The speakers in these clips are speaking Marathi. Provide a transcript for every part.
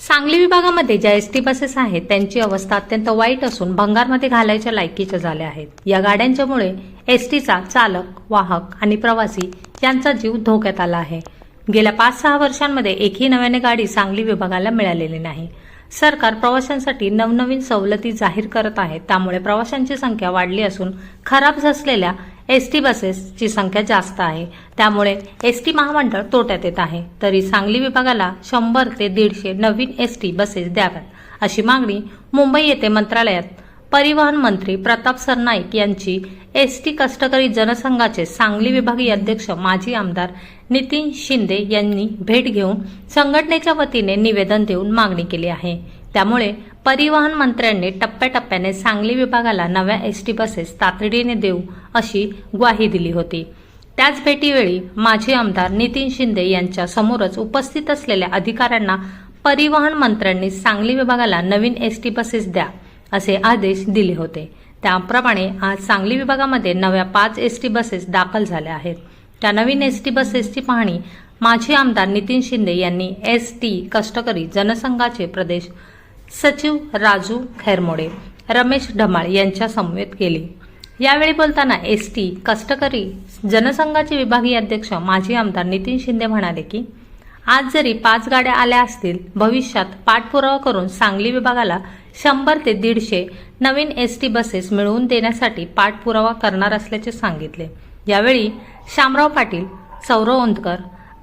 सांगली विभागामध्ये ज्या एस टी बसेस आहेत त्यांची अवस्था अत्यंत वाईट असून भंगारमध्ये घालायच्या लायकीच्या झाल्या आहेत. या गाड्यांच्यामुळे एस टीचा चालक वाहक आणि प्रवासी यांचा जीव धोक्यात आला आहे. गेल्या पाच सहा वर्षांमध्ये एकही नव्याने गाडी सांगली विभागाला मिळालेली नाही. सरकार प्रवाशांसाठी नवनवीन सवलती जाहीर करत आहे. त्यामुळे प्रवाशांची संख्या वाढली असून खराब झालेल्या एस टी बसेसची संख्या जास्त आहे. त्यामुळे एस टी महामंडळ तोट्यात येत आहे. तरी सांगली विभागाला शंभर ते दीडशे नवीन एस टी बसेस द्याव्यात. अशी मागणी मुंबई येथे मंत्रालयात परिवहन मंत्री प्रताप सरनाईक यांची एस टी कष्टकरी जनसंघाचे सांगली विभागीय अध्यक्ष माजी आमदार नितीन शिंदे यांनी भेट घेऊन संघटनेच्या वतीने निवेदन देऊन मागणी केली आहे. त्यामुळे परिवहन मंत्र्यांनी टप्प्याटप्प्याने सांगली विभागाला नव्या एस टी बसेस तातडीने देऊ अशी ग्वाही दिली होती. त्याच भेटीवेळी माजी आमदार नितीन शिंदे यांच्या समोरच उपस्थित असलेल्या अधिकाऱ्यांना परिवहन मंत्र्यांनी सांगली विभागाला नवीन एस टी बसेस द्या असे आदेश दिले होते. त्याप्रमाणे आज सांगली विभागामध्ये नव्या पाच एस टी बसेस दाखल झाल्या आहेत. त्या नवीन एस टी बसेसची पाहणी माजी आमदार नितीन शिंदे यांनी एस टी कष्टकरी जनसंघाचे प्रदेश सचिव राजू खैरमोडे रमेश ढमाळ यांच्या समवेत केली. यावेळी बोलताना एस टी कष्टकरी जनसंघाचे विभागीय अध्यक्ष माजी आमदार नितीन शिंदे म्हणाले की आज जरी पाच गाड्या आल्या असतील भविष्यात पाठपुरावा करून सांगली विभागाला शंभर ते दीडशे नवीन एस टी बसेस मिळवून देण्यासाठी पाठपुरावा करणार असल्याचे सांगितले. यावेळी शामराव पाटील सौरव ओंदकर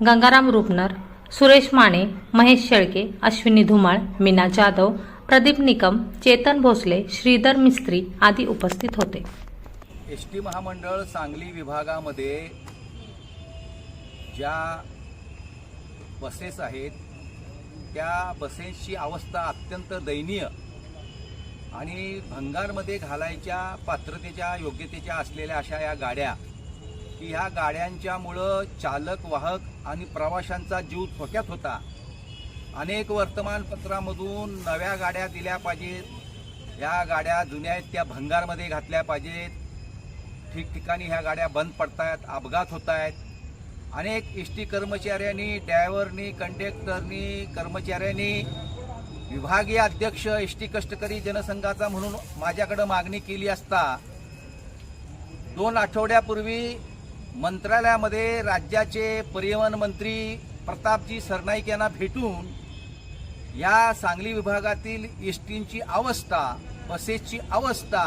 गंगाराम रुपनर सुरेश माने महेश शेळके अश्विनी धुमाळ मीना जाधव प्रदीप निकम चेतन भोसले श्रीधर मिस्त्री आदी उपस्थित होते. एस टी महामंडळ सांगली विभागामध्ये ज्या बसेस आहेत त्या बसेसची अवस्था अत्यंत दयनीय आणि भंगारमध्ये घालायच्या पात्रतेच्या योग्यतेच्या असलेल्या अशा या गाड्या की ह्या गाड्यांच्यामुळं चालक वाहक आणि प्रवाशांचा जीव थोक्यात होता. अनेक वर्तमानपत्रामधून नव्या गाड्या दिल्या पाहिजेत. या गाड्या जुन्या आहेत त्या भंगारमध्ये घातल्या पाहिजेत. ठिकठिकाणी ह्या गाड्या बंद पडतायत अपघात होत आहेत अनेक एस टी कर्मचाऱ्यांनी ड्रायव्हरनी कंडक्टरनी कर्मचाऱ्यांनी विभागीय अध्यक्ष एस टी कष्टकरी जनसंघाचा म्हणून माझ्याकडं मागणी केली असता दोन आठवड्यापूर्वी मंत्रालयामध्ये राज्याचे परिवहन मंत्री प्रतापजी सरनाईक यांना भेटून या सांगली विभागातील एस टींची अवस्था बसेसची अवस्था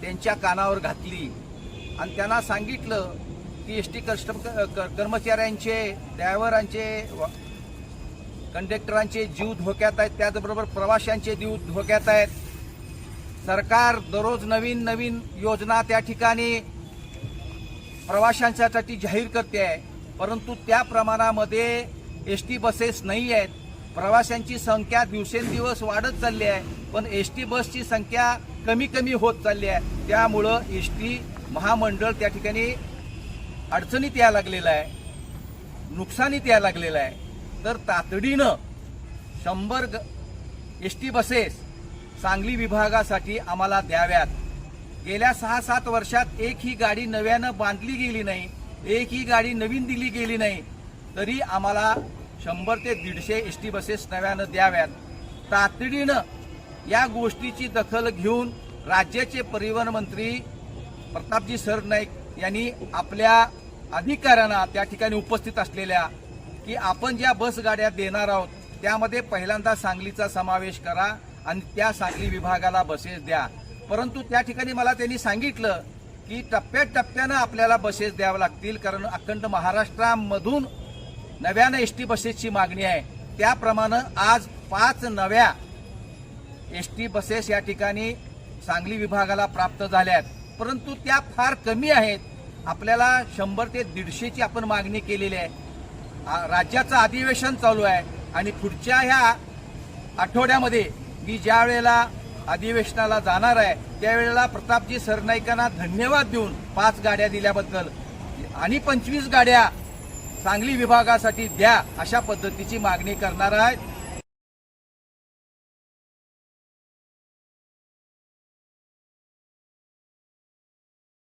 त्यांच्या कानावर घातली. आणि त्यांना सांगितलं की एस टी कस्टम क- कर्मचाऱ्यांचे ड्रायव्हरांचे कंडक्टरांचे जीव धोक्यात आहेत त्याचबरोबर प्रवाशांचे जीव धोक्यात आहेत. सरकार दररोज नवीन नवीन योजना त्या ठिकाणी प्रवाशांसाठी जाहीर करते आहे. परंतु त्या प्रमाणामध्ये एस टी बसेस नाही आहेत. प्रवाशांची संख्या दिवसेंदिवस वाढत चालली आहे. पण एस टी बसची संख्या कमी कमी होत चालली आहे. त्यामुळं एस टी महामंडळ त्या ठिकाणी अडचणीत यायला लागलेलं आहे. नुकसानीत यायला लागलेलं आहे. तर तातडीनं शंभर एस टी बसेस सांगली विभागासाठी आम्हाला द्याव्यात. गेल्या सहा सात वर्षात एक ही गाडी नव्यानं बांधली गेली नाही एक ही गाडी नवीन दिली गेली नाही तरी आम्हाला शंभर ते दीडशे एस टी बसेस नव्यानं द्याव्यात. तातडीनं या गोष्टीची दखल घेऊन राज्याचे परिवहन मंत्री प्रतापजी सरनाईक यांनी आपल्या अधिकाऱ्यांना त्या ठिकाणी उपस्थित असलेल्या की आपण ज्या बस गाड्या देणार आहोत त्यामध्ये पहिल्यांदा सांगलीचा समावेश करा आणि त्या सांगली विभागाला बसेस द्या. परंतु त्या ठिकाणी मला त्यांनी सांगितलं की टप्प्याटप्प्यानं आपल्याला बसेस द्याव्या लागतील कारण अखंड महाराष्ट्रामधून नव्यानं एस टी बसेसची मागणी आहे. त्याप्रमाणे आज पाच नव्या एस टी बसेस या ठिकाणी सांगली विभागाला प्राप्त झाल्या आहेत परंतु त्या फार कमी आहेत. आपल्याला शंभर ते दीडशेची आपण मागणी केलेली आहे. राज्याचं अधिवेशन चालू आहे. आणि पुढच्या ह्या आठवड्यामध्ये मी ज्या वेळेला अधिवेशनाला जाणार आहे त्यावेळेला प्रतापजी सरनाईकांना धन्यवाद देऊन पाच गाड्या दिल्याबद्दल. आणि पंचवीस गाड्या सांगली विभागासाठी द्या अशा पद्धतीची मागणी करणार आहेत.